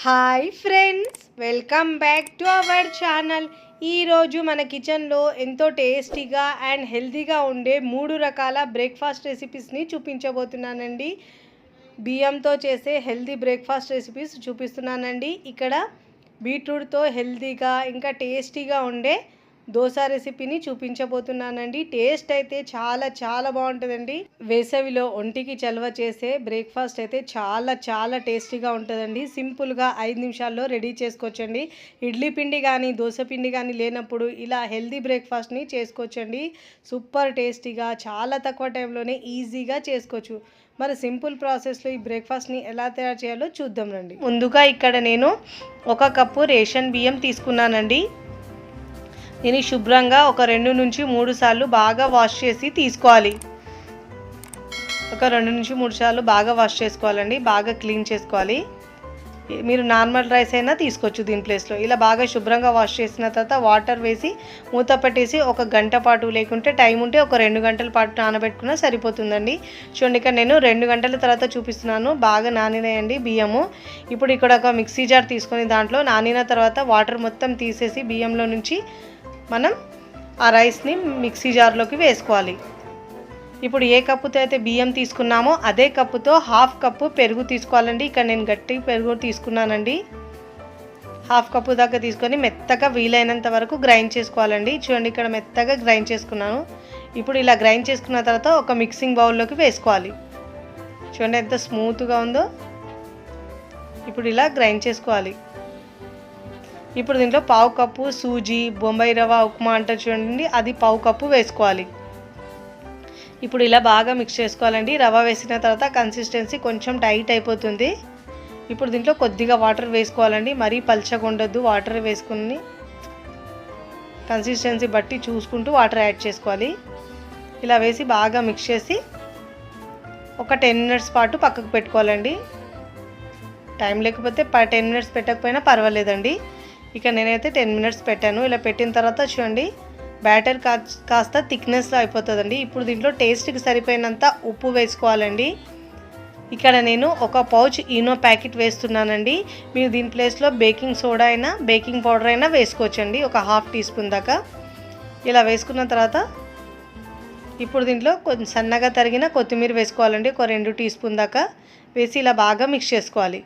Hi friends welcome back to our channel. ఈరోజు మన కిచెన్లో ఎంతో టేస్టీగా అండ్ హెల్తీగా ఉండే మూడు రకాల బ్రేక్ఫాస్ట్ రెసిపీస్ని చూపించబోతున్నానండి. బియ్యంతో చేసే హెల్తీ బ్రేక్ఫాస్ట్ రెసిపీస్ చూపిస్తున్నానండి. ఇక్కడ బీట్రూట్తో హెల్తీగా ఇంకా టేస్టీగా ఉండే దోశ రెసిపీని చూపించబోతున్నానండి. టేస్ట్ అయితే చాలా చాలా బాగుంటుందండి. వేసవిలో ఒంటికి చలవ చేసే బ్రేక్ఫాస్ట్ అయితే చాలా చాలా టేస్టీగా ఉంటుందండి. సింపుల్గా ఐదు నిమిషాల్లో రెడీ చేసుకోవచ్చండి. ఇడ్లీ పిండి కానీ దోశ పిండి కానీ లేనప్పుడు ఇలా హెల్దీ బ్రేక్ఫాస్ట్ని చేసుకోవచ్చండి. సూపర్ టేస్టీగా చాలా తక్కువ టైంలోనే ఈజీగా చేసుకోవచ్చు. మరి సింపుల్ ప్రాసెస్లో ఈ బ్రేక్ఫాస్ట్ని ఎలా తయారు చేయాలో చూద్దాం రండి. ముందుగా ఇక్కడ నేను ఒక కప్పు రేషన్ బియ్యం తీసుకున్నానండి. దీన్ని శుభ్రంగా ఒక రెండు నుంచి మూడు సార్లు బాగా వాష్ చేసి తీసుకోవాలి. ఒక రెండు నుంచి మూడు సార్లు బాగా వాష్ చేసుకోవాలండి. బాగా క్లీన్ చేసుకోవాలి. మీరు నార్మల్ రైస్ అయినా తీసుకోవచ్చు దీని ప్లేస్లో. ఇలా బాగా శుభ్రంగా వాష్ చేసిన తర్వాత వాటర్ వేసి మూత పెట్టేసి ఒక గంట పాటు లేకుంటే టైం ఉంటే ఒక రెండు గంటల పాటు నానబెట్టుకున్నా సరిపోతుందండి. చూడండి ఇక్కడ నేను రెండు గంటల తర్వాత చూపిస్తున్నాను. బాగా నానినాయండి బియ్యము. ఇప్పుడు ఇక్కడ ఒక మిక్సీ జార్ తీసుకొని దాంట్లో నానిన తర్వాత వాటర్ మొత్తం తీసేసి బియ్యంలో నుంచి మనం ఆ రైస్ని మిక్సీ జార్లోకి వేసుకోవాలి. ఇప్పుడు ఏ కప్పుతో అయితే బియ్యం తీసుకున్నామో అదే కప్పుతో హాఫ్ కప్పు పెరుగు తీసుకోవాలండి. ఇక్కడ నేను గట్టి పెరుగు తీసుకున్నానండి. హాఫ్ కప్పు దాకా తీసుకొని మెత్తగా వీలైనంత వరకు గ్రైండ్ చేసుకోవాలండి. చూడండి ఇక్కడ మెత్తగా గ్రైండ్ చేసుకున్నాను. ఇప్పుడు ఇలా గ్రైండ్ చేసుకున్న తర్వాత ఒక మిక్సింగ్ బౌల్లోకి వేసుకోవాలి. చూడండి ఎంత స్మూత్గా ఉందో. ఇప్పుడు ఇలా గ్రైండ్ చేసుకోవాలి. ఇప్పుడు దీంట్లో పావు కప్పు సూజీ బొంబాయి రవ్వ ఉప్మా అంటారు చూడండి. అది పావు కప్పు వేసుకోవాలి. ఇప్పుడు ఇలా బాగా మిక్స్ చేసుకోవాలండి. రవ్వ వేసిన తర్వాత కన్సిస్టెన్సీ కొంచెం టైట్ అయిపోతుంది. ఇప్పుడు దీంట్లో కొద్దిగా వాటర్ వేసుకోవాలండి. మరీ పల్చగా ఉండొద్దు. వాటర్ వేసుకుని కన్సిస్టెన్సీ బట్టి చూసుకుంటూ వాటర్ యాడ్ చేసుకోవాలి. ఇలా వేసి బాగా మిక్స్ చేసి ఒక టెన్ మినిట్స్ పాటు పక్కకు పెట్టుకోవాలండి. టైం లేకపోతే టెన్ మినిట్స్ పెట్టకపోయినా పర్వాలేదండి. ఇక నేనైతే టెన్ మినిట్స్ పెట్టాను. ఇలా పెట్టిన తర్వాత చూడండి బ్యాటర్ కా కాస్త థిక్నెస్లో అయిపోతుందండి. ఇప్పుడు దీంట్లో టేస్ట్కి సరిపోయినంత ఉప్పు వేసుకోవాలండి. ఇక్కడ నేను ఒక పౌచ్ ఈనో ప్యాకెట్ వేస్తున్నానండి. మీరు దీని ప్లేస్లో బేకింగ్ సోడా అయినా బేకింగ్ పౌడర్ అయినా వేసుకోవచ్చండి. ఒక హాఫ్ టీ స్పూన్ దాకా. ఇలా వేసుకున్న తర్వాత ఇప్పుడు దీంట్లో కొంచెం సన్నగా తరిగిన కొత్తిమీర వేసుకోవాలండి. ఒక రెండు టీ స్పూన్ దాకా వేసి ఇలా బాగా మిక్స్ చేసుకోవాలి.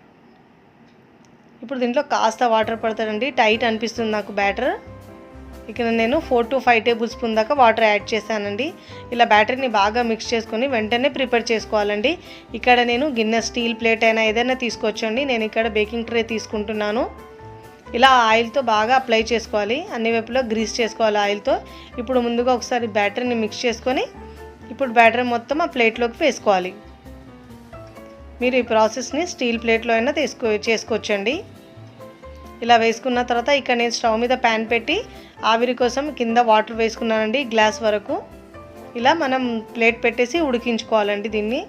ఇప్పుడు దీంట్లో కాస్త వాటర్ పడతాడండి. టైట్ అనిపిస్తుంది నాకు బ్యాటర్. ఇక్కడ నేను four to five tablespoon దాకా వాటర్ యాడ్ చేశానండి. ఇలా బ్యాటర్ని బాగా మిక్స్ చేసుకొని వెంటనే ప్రిపేర్ చేసుకోవాలండి. ఇక్కడ నేను గిన్నె స్టీల్ ప్లేట్ అయినా ఏదైనా తీసుకోవచ్చండి. నేను ఇక్కడ బేకింగ్ ట్రే తీసుకుంటున్నాను. ఇలా ఆయిల్తో బాగా అప్లై చేసుకోవాలి. అన్ని వైపులో గ్రీస్ చేసుకోవాలి ఆయిల్తో. ఇప్పుడు ముందుగా ఒకసారి బ్యాటర్ని మిక్స్ చేసుకొని ఇప్పుడు బ్యాటర్ మొత్తం ఆ ప్లేట్లోకి వేసుకోవాలి. మీరు ఈ ప్రాసెస్ని స్టీల్ ప్లేట్లో అయినా తీసుకో చేసుకోవచ్చండి. ఇలా వేసుకున్న తర్వాత ఇక్కడ నేను స్టవ్ మీద ప్యాన్ పెట్టి ఆవిరి కోసం కింద వాటర్ వేసుకున్నానండి గ్లాస్ వరకు. ఇలా మనం ప్లేట్ పెట్టేసి ఉడికించుకోవాలండి దీన్ని.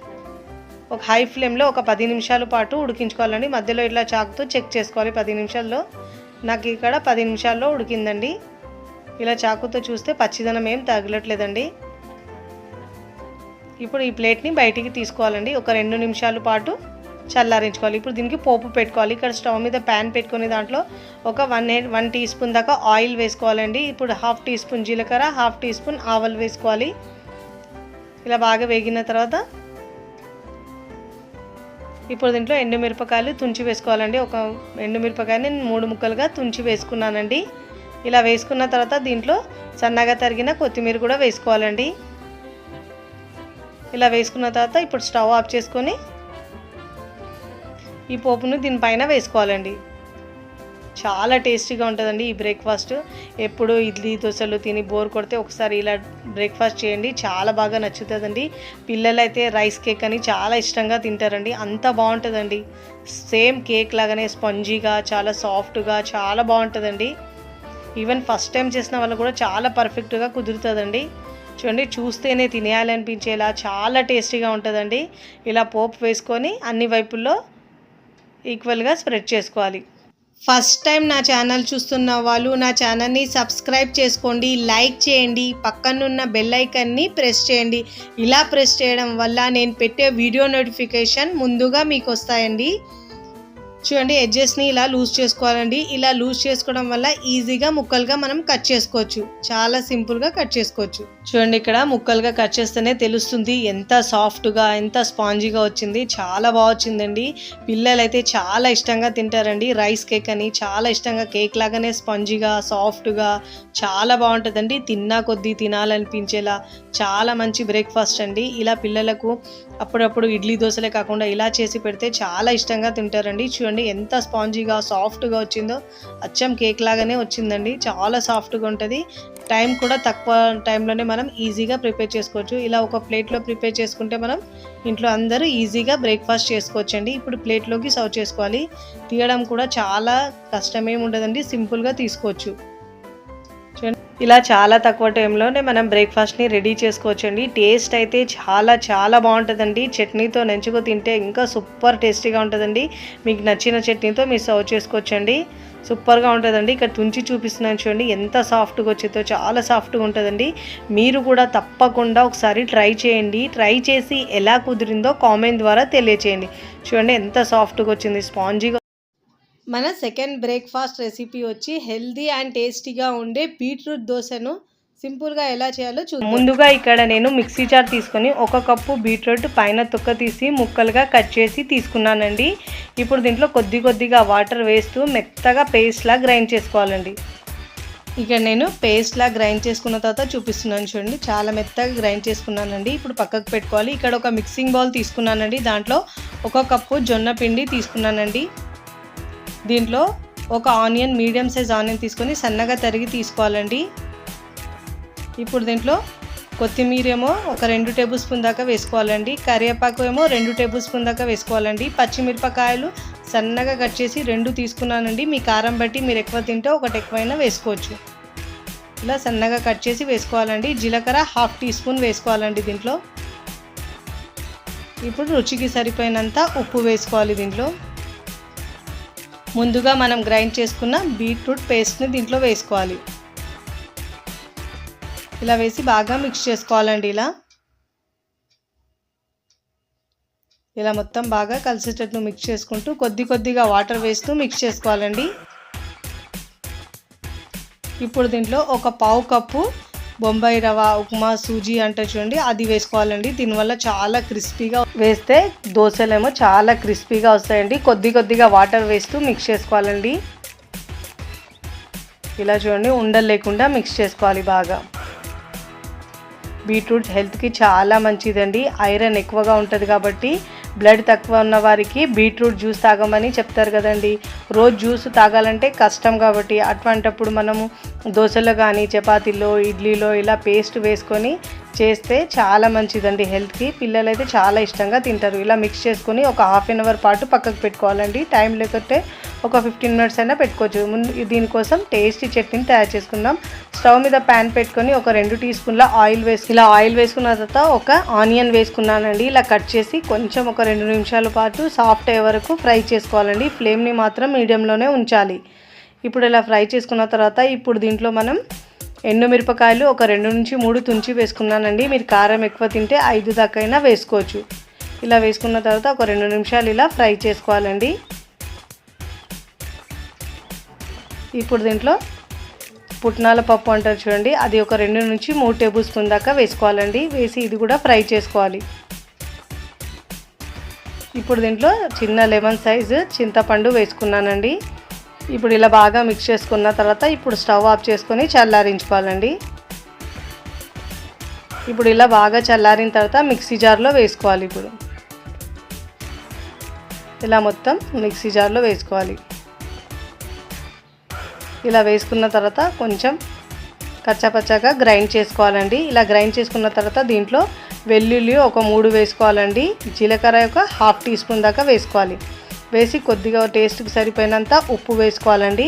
ఒక హై ఫ్లేమ్లో ఒక పది నిమిషాల పాటు ఉడికించుకోవాలండి. మధ్యలో ఇట్లా చాకుతో చెక్ చేసుకోవాలి పది నిమిషాల్లో. నాకు ఇక్కడ పది నిమిషాల్లో ఉడికిందండి. ఇలా చాకుతో చూస్తే పచ్చిదనం ఏం తగలట్లేదండి. ఇప్పుడు ఈ ప్లేట్ని బయటికి తీసుకోవాలండి. ఒక రెండు నిమిషాల పాటు చల్లారించుకోవాలి. ఇప్పుడు దీనికి పోపు పెట్టుకోవాలి. ఇక్కడ స్టవ్ మీద ప్యాన్ పెట్టుకునే దాంట్లో ఒక వన్ వన్ టీ స్పూన్ దాకా ఆయిల్ వేసుకోవాలండి. ఇప్పుడు హాఫ్ టీ స్పూన్ జీలకర్ర హాఫ్ టీ స్పూన్ ఆవలు వేసుకోవాలి. ఇలా బాగా వేగిన తర్వాత ఇప్పుడు దీంట్లో ఎండుమిరపకాయలు తుంచి వేసుకోవాలండి. ఒక ఎండుమిరపకాయని మూడు ముక్కలుగా తుంచి వేసుకున్నానండి. ఇలా వేసుకున్న తర్వాత దీంట్లో సన్నగా తరిగిన కొత్తిమీర కూడా వేసుకోవాలండి. ఇలా వేసుకున్న తర్వాత ఇప్పుడు స్టవ్ ఆఫ్ చేసుకొని ఈ పోపును దీనిపైన వేసుకోవాలండి. చాలా టేస్టీగా ఉంటుందండి ఈ బ్రేక్ఫాస్ట్. ఎప్పుడు ఇడ్లీ దోశలు తిని బోర్ కొడితే ఒకసారి ఇలా బ్రేక్ఫాస్ట్ చేయండి. చాలా బాగా నచ్చుతుందండి. పిల్లలు అయితే రైస్ కేక్ అని చాలా ఇష్టంగా తింటారండి. అంత బాగుంటుందండి. సేమ్ కేక్ లాగానే స్పంజీగా చాలా సాఫ్ట్గా చాలా బాగుంటుందండి. ఈవెన్ ఫస్ట్ టైం చేసిన వాళ్ళు కూడా చాలా పర్ఫెక్ట్గా కుదురుతుందండి. చూడండి చూస్తేనే తినేయాలనిపించేలా చాలా టేస్టీగా ఉంటుందండి. ఇలా పోపు వేసుకొని అన్ని వైపుల్లో ఈక్వల్గా స్ప్రెడ్ చేసుకోవాలి. ఫస్ట్ టైం నా ఛానల్ చూస్తున్న వాళ్ళు నా ఛానల్ని సబ్స్క్రైబ్ చేసుకోండి లైక్ చేయండి పక్కనున్న బెల్ ఐకన్ని ప్రెస్ చేయండి. ఇలా ప్రెస్ చేయడం వల్ల నేను పెట్టే వీడియో నోటిఫికేషన్ ముందుగా మీకు వస్తాయండి చూడండి ఎడ్జెస్ని ఇలా లూజ్ చేసుకోవాలండి. ఇలా లూజ్ చేసుకోవడం వల్ల ఈజీగా ముక్కలుగా మనం కట్ చేసుకోవచ్చు. చాలా సింపుల్గా కట్ చేసుకోవచ్చు. చూడండి ఇక్కడ ముక్కలుగా కట్ చేస్తేనే తెలుస్తుంది ఎంత సాఫ్ట్గా ఎంత స్పాంజీగా వచ్చింది. చాలా బాగా వచ్చిందండి. పిల్లలు అయితే చాలా ఇష్టంగా తింటారండి. రైస్ కేక్ అని చాలా ఇష్టంగా కేక్ లాగానే స్పాంజీగా సాఫ్ట్గా చాలా బాగుంటుందండి. తిన్నా కొద్దీ తినాలనిపించేలా. చాలా మంచి బ్రేక్ఫాస్ట్ అండి. ఇలా పిల్లలకు అప్పుడప్పుడు ఇడ్లీ దోశలే కాకుండా ఇలా చేసి పెడితే చాలా ఇష్టంగా తింటారండి. చూడండి ఎంత స్పాంజీగా సాఫ్ట్గా వచ్చిందో. అచ్చం కేక్ లాగానే వచ్చిందండి. చాలా సాఫ్ట్గా ఉంటుంది. టైం కూడా తక్కువ టైంలోనే మనం ఈజీగా ప్రిపేర్ చేసుకోవచ్చు. ఇలా ఒక ప్లేట్లో ప్రిపేర్ చేసుకుంటే మనం ఇంట్లో అందరూ ఈజీగా బ్రేక్ఫాస్ట్ చేసుకోవచ్చండి. ఇప్పుడు ప్లేట్లోకి సర్వ్ చేసుకోవాలి. తీయడం కూడా చాలా కష్టమేమి ఉండదండి. సింపుల్గా తీసుకోవచ్చు. చూడండి. ఇలా చాలా తక్కువ టైంలోనే మనం బ్రేక్ఫాస్ట్ని రెడీ చేసుకోవచ్చండి. టేస్ట్ అయితే చాలా చాలా బాగుంటుందండి. చట్నీతో నెంచుకు తింటే ఇంకా సూపర్ టేస్టీగా ఉంటుందండి. మీకు నచ్చిన చట్నీతో మీరు సర్వ్ చేసుకోవచ్చండి. సూపర్గా ఉంటుందండి. ఇక్కడ తుంచి చూపిస్తున్నాను చూడండి. ఎంత సాఫ్ట్గా వచ్చిందో చాలా సాఫ్ట్గా ఉంటుందండి. మీరు కూడా తప్పకుండా ఒకసారి ట్రై చేయండి. ట్రై చేసి ఎలా కుదిరిందో కామెంట్ ద్వారా తెలియచేయండి. చూడండి ఎంత సాఫ్ట్గా వచ్చింది. స్పాంజీగా మన సెకండ్ బ్రేక్ఫాస్ట్ రెసిపీ వచ్చి హెల్దీ అండ్ టేస్టీగా ఉండే బీట్రూట్ దోశను సింపుల్గా ఎలా చేయాలో చూ ముందుగా ఇక్కడ నేను మిక్సీ జార్ తీసుకొని ఒక కప్పు బీట్రూట్ పైన తొక్క తీసి ముక్కలుగా కట్ చేసి తీసుకున్నానండి. ఇప్పుడు దీంట్లో కొద్ది కొద్దిగా వాటర్ వేస్తూ మెత్తగా పేస్ట్లా గ్రైండ్ చేసుకోవాలండి. ఇక్కడ నేను పేస్ట్లా గ్రైండ్ చేసుకున్న తర్వాత చూపిస్తున్నాను చూడండి. చాలా మెత్తగా గ్రైండ్ చేసుకున్నానండి. ఇప్పుడు పక్కకు పెట్టుకోవాలి. ఇక్కడ ఒక మిక్సింగ్ బౌల్ తీసుకున్నానండి. దాంట్లో ఒక కప్పు జొన్న పిండి తీసుకున్నానండి. దీంట్లో ఒక ఆనియన్ మీడియం సైజ్ ఆనియన్ తీసుకొని సన్నగా తరిగి తీసుకోవాలండి. ఇప్పుడు దీంట్లో కొత్తిమీర ఏమో ఒక రెండు టేబుల్ స్పూన్ దాకా వేసుకోవాలండి. కరివేపాకు ఏమో రెండు టేబుల్ స్పూన్ దాకా వేసుకోవాలండి. పచ్చిమిరపకాయలు సన్నగా కట్ చేసి రెండు తీసుకున్నానండి. మీ కారం బట్టి మీరు ఎక్కువ తింటే ఒకటి ఎక్కువైనా వేసుకోవచ్చు. ఇలా సన్నగా కట్ చేసి వేసుకోవాలండి. జీలకర్ర హాఫ్ టీ స్పూన్ వేసుకోవాలండి దీంట్లో. ఇప్పుడు రుచికి సరిపోయినంత ఉప్పు వేసుకోవాలి దీంట్లో. ముందుగా మనం గ్రైండ్ చేసుకున్న బీట్రూట్ పేస్ట్ని దీంట్లో వేసుకోవాలి. ఇలా వేసి బాగా మిక్స్ చేసుకోవాలండి ఇలా. ఇలా మొత్తం బాగా కలిసేటట్టు మిక్స్ చేసుకుంటూ కొద్ది కొద్దిగా వాటర్ వేస్తూ మిక్స్ చేసుకోవాలండి. ఇప్పుడు దీంట్లో ఒక పావు కప్పు బొంబాయి రవ ఉప్మా సూజీ అంటే చూడండి అది వేసుకోవాలండి. దీనివల్ల చాలా క్రిస్పీగా వేస్తే దోశలేమో చాలా క్రిస్పీగా వస్తాయండి. కొద్ది కొద్దిగా వాటర్ వేస్తూ మిక్స్ చేసుకోవాలండి. ఇలా చూడండి ఉండలు లేకుండా మిక్స్ చేసుకోవాలి బాగా. బీట్రూట్ హెల్త్కి చాలా మంచిదండి. ఐరన్ ఎక్కువగా ఉంటుంది కాబట్టి బ్లడ్ తక్కువ ఉన్న వారికి బీట్రూట్ జ్యూస్ తాగమని చెప్తారు కదండి. రోజు జ్యూస్ తాగాలంటే కష్టం కాబట్టి అటువంటప్పుడు మనము దోశలో కానీ చపాతీలో ఇడ్లీలో ఇలా పేస్ట్ వేసుకొని చేస్తే చాలా మంచిదండి హెల్త్కి. పిల్లలు అయితే చాలా ఇష్టంగా తింటారు. ఇలా మిక్స్ చేసుకొని ఒక హాఫ్ అన్ అవర్ పాటు పక్కకు పెట్టుకోవాలండి. టైం లేకపోతే ఒక ఫిఫ్టీన్ మినిట్స్ అయినా పెట్టుకోవచ్చు. ముందు దీనికోసం టేస్టీ చట్నీని తయారు చేసుకుందాం. స్టవ్ మీద ప్యాన్ పెట్టుకొని ఒక రెండు టీ స్పూన్ల ఆయిల్ వేసుకు ఇలా ఆయిల్ వేసుకున్న తర్వాత ఒక ఆనియన్ వేసుకున్నానండి. ఇలా కట్ చేసి కొంచెం ఒక రెండు నిమిషాల పాటు సాఫ్ట్ అయ్యే వరకు ఫ్రై చేసుకోవాలండి. ఫ్లేమ్ని మాత్రం మీడియంలోనే ఉంచాలి. ఇప్పుడు ఇలా ఫ్రై చేసుకున్న తర్వాత ఇప్పుడు దీంట్లో మనం ఎండుమిరపకాయలు ఒక రెండు నుంచి మూడు తుంచి వేసుకున్నానండి. మీరు కారం ఎక్కువ తింటే ఐదు దాకా అయినా వేసుకోవచ్చు. ఇలా వేసుకున్న తర్వాత ఒక రెండు నిమిషాలు ఇలా ఫ్రై చేసుకోవాలండి. ఇప్పుడు దీంట్లో పుట్నాల పప్పు అంటారు చూడండి. అది ఒక రెండు నుంచి మూడు టేబుల్ స్పూన్ దాకా వేసుకోవాలండి. వేసి ఇది కూడా ఫ్రై చేసుకోవాలి. ఇప్పుడు దీంట్లో చిన్న లెమన్ సైజు చింతపండు వేసుకున్నానండి. ఇప్పుడు ఇలా బాగా మిక్స్ చేసుకున్న తర్వాత ఇప్పుడు స్టవ్ ఆఫ్ చేసుకొని చల్లారించుకోవాలండి. ఇప్పుడు ఇలా బాగా చల్లారిన తర్వాత మిక్సీ జార్లో వేసుకోవాలి ఇప్పుడు. ఇలా మొత్తం మిక్సీ జార్లో వేసుకోవాలి. ఇలా వేసుకున్న తర్వాత కొంచెం కచ్చాపచ్చాగా గ్రైండ్ చేసుకోవాలండి. ఇలా గ్రైండ్ చేసుకున్న తర్వాత దీంట్లో వెల్లుల్లి ఒక మూడు వేసుకోవాలండి. జీలకర్ర ఒక హాఫ్ టీ స్పూన్ దాకా వేసుకోవాలి. వేసి కొద్దిగా టేస్ట్కి సరిపోయినంత ఉప్పు వేసుకోవాలండి.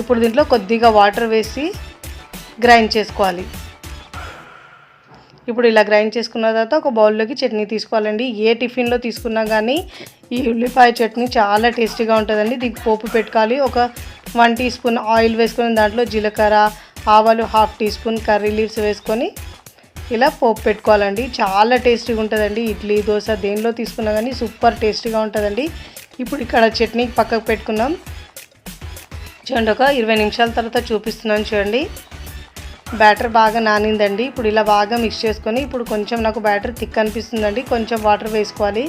ఇప్పుడు దీంట్లో కొద్దిగా వాటర్ వేసి గ్రైండ్ చేసుకోవాలి. ఇప్పుడు ఇలా గ్రైండ్ చేసుకున్న తర్వాత ఒక బౌల్లోకి చట్నీ తీసుకోవాలండి. ఏ టిఫిన్లో తీసుకున్నా కానీ ఈ ఉల్లిపాయ చట్నీ చాలా టేస్టీగా ఉంటుందండి. దీనికి పోపు పెట్టుకోవాలి. ఒక వన్ టీ స్పూన్ ఆయిల్ వేసుకొని దాంట్లో జీలకర్ర ఆవాలు half teaspoon curry leaves వేసుకొని ఇలా పోపు పెట్టుకోవాలండి. చాలా టేస్టీగా ఉంటుందండి. ఇడ్లీ దోశ దేనిలో తీసుకున్నా కానీ సూపర్ టేస్టీగా ఉంటుందండి. ఇప్పుడు ఇక్కడ చట్నీ పక్కకు పెట్టుకున్నాం చూడండి ఒక ఇరవై నిమిషాల తర్వాత చూపిస్తున్నాను చూడండి. బ్యాటర్ బాగా నానిందండి. ఇప్పుడు ఇలా బాగా మిక్స్ చేసుకొని ఇప్పుడు కొంచెం నాకు బ్యాటర్ థిక్ అనిపిస్తుందండి. కొంచెం వాటర్ వేసుకోవాలి.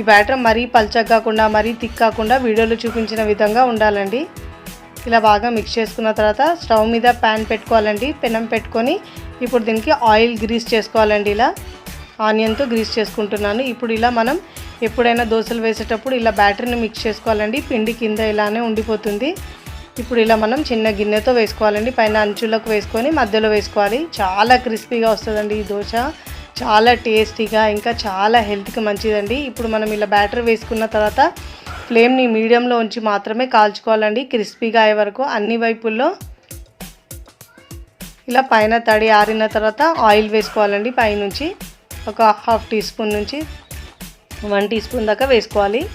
ఈ బ్యాటర్ మరీ పల్చగా కాకుండా మరీ థిక్ కాకుండా వీడియోలో చూపించిన విధంగా ఉండాలండి. ఇలా బాగా మిక్స్ చేసుకున్న తర్వాత స్టవ్ మీద ప్యాన్ పెట్టుకోవాలండి. పెనం పెట్టుకొని ఇప్పుడు దీనికి ఆయిల్ గ్రీస్ చేసుకోవాలండి ఇలా. ఆనియన్తో గ్రీస్ చేసుకుంటున్నాను. ఇప్పుడు ఇలా మనం ఎప్పుడైనా దోశలు వేసేటప్పుడు ఇలా బ్యాటరీని మిక్స్ చేసుకోవాలండి. పిండి కింద ఇలానే ఉండిపోతుంది. ఇప్పుడు ఇలా మనం చిన్న గిన్నెతో వేసుకోవాలండి. పైన అంచులకు వేసుకొని మధ్యలో వేసుకోవాలి. చాలా క్రిస్పీగా వస్తుందండి ఈ దోశ. చాలా టేస్టీగా ఇంకా చాలా హెల్త్కి మంచిదండి. ఇప్పుడు మనం ఇలా బ్యాటర్ వేసుకున్న తర్వాత ఫ్లేమ్ని మీడియంలో ఉంచి మాత్రమే కాల్చుకోవాలండి. క్రిస్పీగా అయ్యే వరకు అన్ని వైపుల్లో. ఇలా పైన తడి ఆరిన తర్వాత ఆయిల్ వేసుకోవాలండి. పైనుంచి ఒక హాఫ్ టీ స్పూన్ నుంచి వన్ టీ స్పూన్ దాకా వేసుకోవాలి.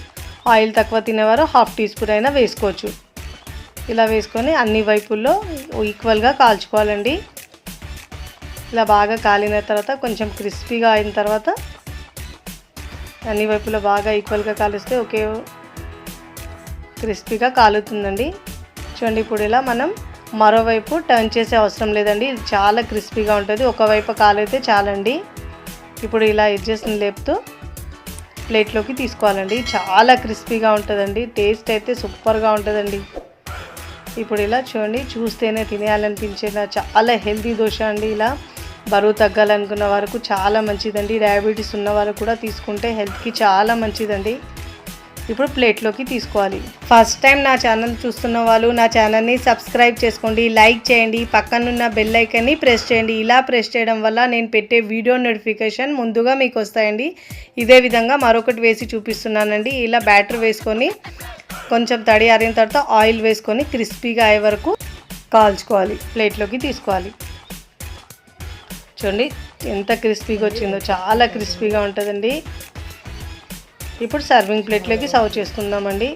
ఆయిల్ తక్కువ తినేవారు హాఫ్ టీ స్పూన్ అయినా వేసుకోవచ్చు. ఇలా వేసుకొని అన్ని వైపుల్లో ఈక్వల్గా కాల్చుకోవాలండి. ఇలా బాగా కాలిన తర్వాత కొంచెం క్రిస్పీగా అయిన తర్వాత అన్ని వైపులో బాగా ఈక్వల్గా కాలిస్తే ఒకే క్రిస్పీగా కాలుతుందండి. చూడండి ఇప్పుడు ఇలా మనం మరోవైపు టర్న్ చేసే అవసరం లేదండి. ఇది చాలా క్రిస్పీగా ఉంటుంది. ఒకవైపు కాలైతే చాలండి. ఇప్పుడు ఇలా ఎడ్జెస్ని లేపుతూ ప్లేట్లోకి తీసుకోవాలండి. చాలా క్రిస్పీగా ఉంటుందండి. టేస్ట్ అయితే సూపర్గా ఉంటుందండి. ఇప్పుడు ఇలా చూడండి చూస్తేనే తినేయాలనిపించేలా చాలా హెల్తీ దోశ అండి ఇలా. బరువు తగ్గాలనుకున్న వరకు చాలా మంచిదండి. డయాబెటీస్ ఉన్న వాళ్ళు కూడా తీసుకుంటే హెల్త్కి చాలా మంచిదండి. ఇప్పుడు ప్లేట్లోకి తీసుకోవాలి. ఫస్ట్ టైం నా ఛానల్ చూస్తున్న వాళ్ళు నా ఛానల్ని సబ్స్క్రైబ్ చేసుకోండి లైక్ చేయండి పక్కనున్న బెల్ ఐకన్ని ప్రెస్ చేయండి. ఇలా ప్రెస్ చేయడం వల్ల నేను పెట్టే వీడియో నోటిఫికేషన్ ముందుగా మీకు వస్తాయండి. ఇదే విధంగా మరొకటి వేసి చూపిస్తున్నానండి. ఇలా బ్యాటర్ వేసుకొని కొంచెం తడి ఆరిన తర్వాత ఆయిల్ వేసుకొని క్రిస్పీగా అయ్యే వరకు కాల్చుకోవాలి. ప్లేట్లోకి తీసుకోవాలి. చూడండి ఎంత క్రిస్పీగా వచ్చిందో చాలా క్రిస్పీగా ఉంటుందండి. ఇప్పుడు సర్వింగ్ ప్లేట్లోకి సర్వ్ చేసుకుందామండి.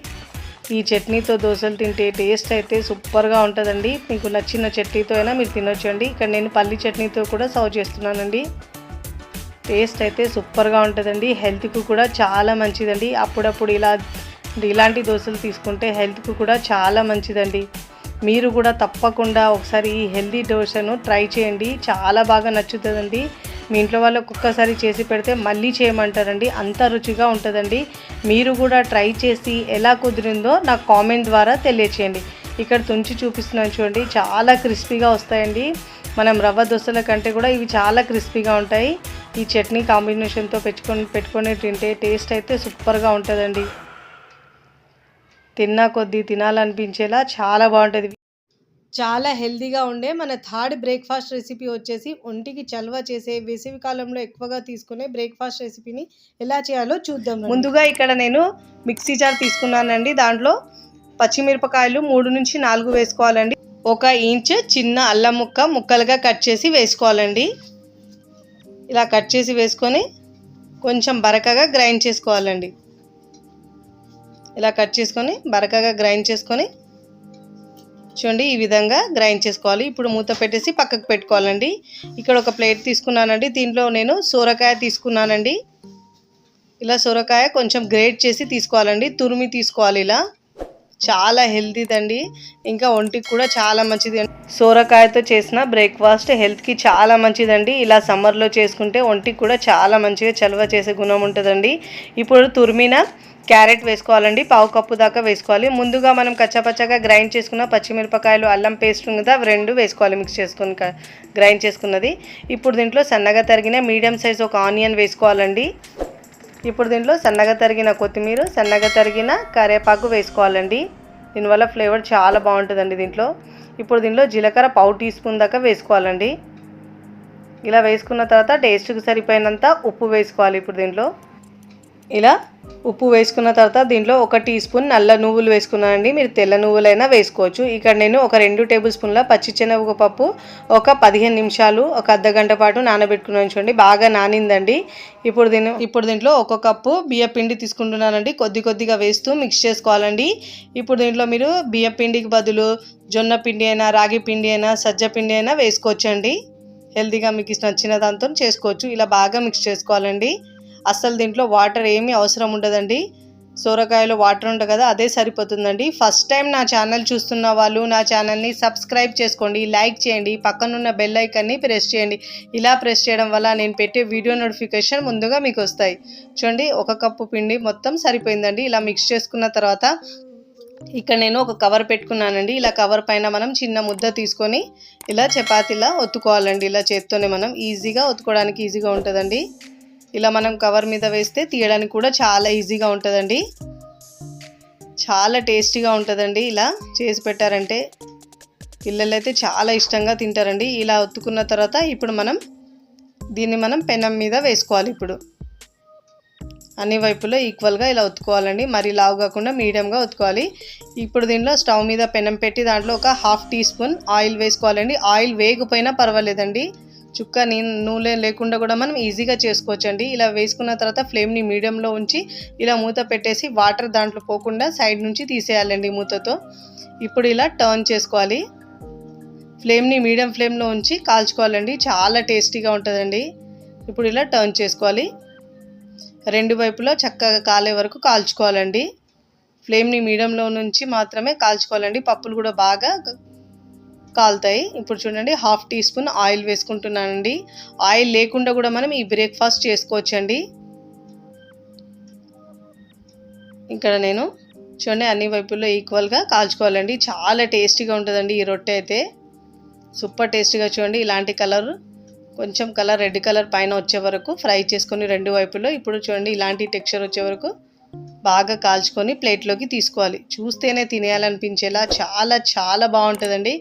ఈ చట్నీతో దోశలు తింటే టేస్ట్ అయితే సూపర్గా ఉంటుందండి. మీకు నచ్చిన చట్నీతో అయినా మీరు తినొచ్చండి. ఇక్కడ నేను పల్లి చట్నీతో కూడా సర్వ్ చేస్తున్నానండి. టేస్ట్ అయితే సూపర్గా ఉంటుందండి. హెల్త్కు కూడా చాలా మంచిదండి. అప్పుడప్పుడు ఇలా ఇలాంటి దోశలు తీసుకుంటే హెల్త్కు కూడా చాలా మంచిదండి. మీరు కూడా తప్పకుండా ఒకసారి ఈ హెల్దీ దోశను ట్రై చేయండి. చాలా బాగా నచ్చుతుందండి. మీ ఇంట్లో వాళ్ళు ఒక్కొక్కసారి చేసి పెడితే మళ్ళీ చేయమంటారండి. అంత రుచిగా ఉంటుందండి. మీరు కూడా ట్రై చేసి ఎలా కుదిరిందో నాకు కామెంట్ ద్వారా తెలియచేయండి. ఇక్కడ తుంచి చూపిస్తున్నాను చూడండి. చాలా క్రిస్పీగా వస్తాయండి. మనం రవ్వ దోశల కంటే కూడా ఇవి చాలా క్రిస్పీగా ఉంటాయి. ఈ చట్నీ కాంబినేషన్తో పెట్టుకొని పెట్టుకొని తింటే టేస్ట్ అయితే సూపర్గా ఉంటుందండి. తిన్నా కొద్దీ తినాలనిపించేలా చాలా బాగుంటుంది. చాలా హెల్దీగా ఉండే మన థర్డ్ బ్రేక్ఫాస్ట్ రెసిపీ వచ్చేసి ఒంటికి చల్వ చేసే వేసవి కాలంలో ఎక్కువగా తీసుకునే బ్రేక్ఫాస్ట్ రెసిపీని ఎలా చేయాలో చూద్దాం ముందుగా ఇక్కడ నేను మిక్సీ జార్ తీసుకున్నానండి. దాంట్లో పచ్చిమిరపకాయలు మూడు నుంచి నాలుగు వేసుకోవాలండి. ఒక ఇంచ్ చిన్న అల్లం ముక్క ముక్కలుగా కట్ చేసి వేసుకోవాలండి. ఇలా కట్ చేసి వేసుకొని కొంచెం బరకగా గ్రైండ్ చేసుకోవాలండి. ఇలా కట్ చేసుకొని బరకగా గ్రైండ్ చేసుకొని చూడండి ఈ విధంగా గ్రైండ్ చేసుకోవాలి. ఇప్పుడు మూత పెట్టేసి పక్కకు పెట్టుకోవాలండి. ఇక్కడ ఒక ప్లేట్ తీసుకున్నానండి. దీంట్లో నేను సోరకాయ తీసుకున్నానండి. ఇలా సొరకాయ కొంచెం గ్రేట్ చేసి తీసుకోవాలండి. తురిమి తీసుకోవాలి ఇలా. చాలా హెల్తీదండి. ఇంకా ఒంటికి కూడా చాలా మంచిది. సోరకాయతో చేసిన బ్రేక్ఫాస్ట్ హెల్త్కి చాలా మంచిదండి. ఇలా సమ్మర్లో చేసుకుంటే ఒంటికి కూడా చాలా మంచిగా చలవ చేసే గుణం ఉంటుందండి. ఇప్పుడు తురిమిన క్యారెట్ వేసుకోవాలండి పావు కప్పు దాకా వేసుకోవాలి. ముందుగా మనం కచ్చాపచ్చగా గ్రైండ్ చేసుకున్న పచ్చిమిరపకాయలు అల్లం పేస్ట్ కదా అవి రెండు వేసుకోవాలి మిక్స్ చేసుకుని గ్రైండ్ చేసుకున్నది. ఇప్పుడు దీంట్లో సన్నగా తరిగిన మీడియం సైజ్ ఒక ఆనియన్ వేసుకోవాలండి. ఇప్పుడు దీంట్లో సన్నగా తరిగిన కొత్తిమీర సన్నగా తరిగిన కరివేపాకు వేసుకోవాలండి. దీనివల్ల ఫ్లేవర్ చాలా బాగుంటుందండి దీంట్లో. ఇప్పుడు దీంట్లో జీలకర్ర పావు టీ స్పూన్ దాకా వేసుకోవాలండి. ఇలా వేసుకున్న తర్వాత టేస్ట్కి సరిపోయినంత ఉప్పు వేసుకోవాలి ఇప్పుడు దీంట్లో. ఇలా ఉప్పు వేసుకున్న తర్వాత దీంట్లో ఒక టీ స్పూన్ నల్ల నువ్వులు వేసుకున్నానండి మీరు తెల్ల నువ్వులైనా వేసుకోవచ్చు. ఇక్కడ నేను ఒక రెండు టేబుల్ స్పూన్ల పచ్చిశనగపప్పు ఒక పదిహేను నిమిషాలు ఒక అర్ధ గంట పాటు నానబెట్టుకున్నాను చూడండి. బాగా నానిందండి. ఇప్పుడు దీని ఇప్పుడు దీంట్లో ఒక కప్పు బియ్య పిండి తీసుకుంటున్నానండి. కొద్ది కొద్దిగా వేస్తూ మిక్స్ చేసుకోవాలండి. ఇప్పుడు దీంట్లో మీరు బియ్య పిండికి బదులు జొన్న పిండి అయినా రాగి పిండి అయినా సజ్జ పిండి అయినా వేసుకోవచ్చండి. హెల్తీగా మీకు నచ్చిన దాంతో చేసుకోవచ్చు. ఇలా బాగా మిక్స్ చేసుకోవాలండి. అస్సలు దీంట్లో వాటర్ ఏమీ అవసరం ఉండదండి. సోరకాయలో వాటర్ ఉంటుంది కదా అదే సరిపోతుందండి. ఫస్ట్ టైం నా ఛానల్ చూస్తున్న వాళ్ళు నా ఛానల్ని సబ్స్క్రైబ్ చేసుకోండి లైక్ చేయండి పక్కనున్న బెల్ ఐకన్ని ప్రెస్ చేయండి. ఇలా ప్రెస్ చేయడం వల్ల నేను పెట్టే వీడియో నోటిఫికేషన్ ముందుగా మీకు వస్తాయి. చూడండి ఒక కప్పు పిండి మొత్తం సరిపోయిందండి. ఇలా మిక్స్ చేసుకున్న తర్వాత ఇక్కడ నేను ఒక కవర్ పెట్టుకున్నానండి. ఇలా కవర్ పైన మనం చిన్న ముద్ద తీసుకొని ఇలా చపాతీలా ఒత్తుకోవాలండి. ఇలా చేత్తోనే మనం ఈజీగా ఒత్తుకోవడానికి ఈజీగా ఉంటుందండి. ఇలా మనం కవర్ మీద వేస్తే తీయడానికి కూడా చాలా ఈజీగా ఉంటుందండి. చాలా టేస్టీగా ఉంటుందండి ఇలా చేసి పెట్టారంటే. పిల్లలైతే చాలా ఇష్టంగా తింటారండి. ఇలా ఒత్తుకున్న తర్వాత ఇప్పుడు మనం దీన్ని మనం పెనం మీద వేసుకోవాలి ఇప్పుడు. అన్ని వైపులో ఈక్వల్గా ఇలా ఒత్తుకోవాలండి మరి లావు కాకుండా మీడియంగా ఒత్తుకోవాలి ఇప్పుడు దీనిలో స్టవ్ మీద పెనం పెట్టి దాంట్లో ఒక హాఫ్ టీ స్పూన్ ఆయిల్ వేసుకోవాలండి. ఆయిల్ వేగిపోయినా పర్వాలేదండి. చుక్క నూనె లేకుండా కూడా మనం ఈజీగా చేసుకోవచ్చండి. ఇలా వేసుకున్న తర్వాత ఫ్లేమ్ని మీడియంలో ఉంచి ఇలా మూత పెట్టేసి వాటర్ దాంట్లో పోకుండా సైడ్ నుంచి తీసేయాలండి మూతతో. ఇప్పుడు ఇలా టర్న్ చేసుకోవాలి. ఫ్లేమ్ని మీడియం ఫ్లేమ్లో ఉంచి కాల్చుకోవాలండి. చాలా టేస్టీగా ఉంటుందండి. ఇప్పుడు ఇలా టర్న్ చేసుకోవాలి. రెండు వైపులో చక్కగా కాలే వరకు కాల్చుకోవాలండి. ఫ్లేమ్ని మీడియంలో నుంచి మాత్రమే కాల్చుకోవాలండి. పప్పులు కూడా బాగా కాలుతాయి. ఇప్పుడు చూడండి హాఫ్ టీ స్పూన్ ఆయిల్ వేసుకుంటున్నానండి. ఆయిల్ లేకుండా కూడా మనం ఈ బ్రేక్ఫాస్ట్ చేసుకోవచ్చండి. ఇక్కడ నేను చూడండి అన్ని వైపుల్లో ఈక్వల్గా కాల్చుకోవాలండి. చాలా టేస్టీగా ఉంటుందండి ఈ రొట్టె అయితే. సూపర్ టేస్టీగా చూడండి ఇలాంటి కలర్ కొంచెం కలర్ రెడ్ కలర్ పైన వచ్చే వరకు ఫ్రై చేసుకొని రెండు వైపులో ఇప్పుడు చూడండి ఇలాంటి టెక్స్చర్ వచ్చే వరకు బాగా కాల్చుకొని ప్లేట్లోకి తీసుకోవాలి. చూస్తేనే తినేయాలనిపించేలా చాలా చాలా బాగుంటుందండి.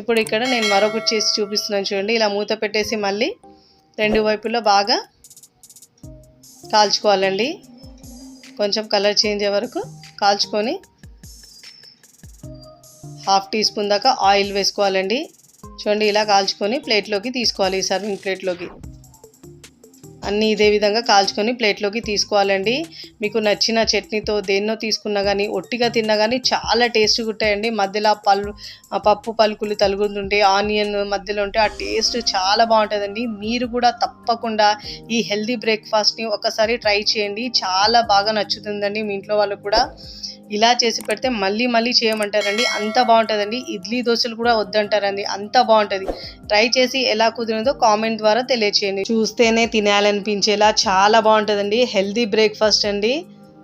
ఇప్పుడు ఇక్కడ నేను మరొకటి చేసి చూపిస్తున్నాను చూడండి. ఇలా మూత పెట్టేసి మళ్ళీ రెండు వైపులో బాగా కాల్చుకోవాలండి. కొంచెం కలర్ చేంజ్ అయ్యే వరకు కాల్చుకొని హాఫ్ టీ స్పూన్ దాకా ఆయిల్ వేసుకోవాలండి. చూడండి ఇలా కాల్చుకొని ప్లేట్లోకి తీసుకోవాలి సర్వింగ్ ప్లేట్లోకి. అన్నీ ఇదే విధంగా కాల్చుకొని ప్లేట్లోకి తీసుకోవాలండి. మీకు నచ్చిన చట్నీతో దేన్నో తీసుకున్నా కానీ ఒట్టిగా తిన్నా కానీ చాలా టేస్ట్గా ఉంటాయండి. మధ్యలో పలు పప్పు పలుకులు తలుగుతుంటే ఆనియన్ మధ్యలో ఉంటే ఆ టేస్ట్ చాలా బాగుంటుందండి. మీరు కూడా తప్పకుండా ఈ హెల్దీ బ్రేక్ఫాస్ట్ని ఒకసారి ట్రై చేయండి. చాలా బాగా నచ్చుతుందండి మీ ఇంట్లో వాళ్ళకు కూడా. ఇలా చేసి పెడితే మళ్ళీ మళ్ళీ చేయమంటారండి. అంత బాగుంటుందండి. ఇడ్లీ దోశలు కూడా వద్దంటారండి. అంత బాగుంటుంది. ట్రై చేసి ఎలా కుదిరిందో కామెంట్ ద్వారా తెలియచేయండి. చూస్తేనే తినాలనిపించేలా చాలా బాగుంటుందండి. హెల్దీ బ్రేక్ఫాస్ట్ అండి.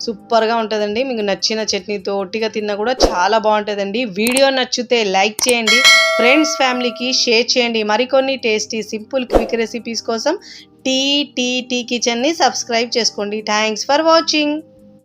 సూపర్గా ఉంటుందండి. మీకు నచ్చిన చట్నీతో ఒట్టిగా తిన్నా కూడా చాలా బాగుంటుందండి. వీడియో నచ్చితే లైక్ చేయండి. ఫ్రెండ్స్ ఫ్యామిలీకి షేర్ చేయండి. మరికొన్ని టేస్టీ సింపుల్ క్విక్ రెసిపీస్ కోసం టీ టీ టీ కిచెన్ని సబ్స్క్రైబ్ చేసుకోండి. Thanks for watching.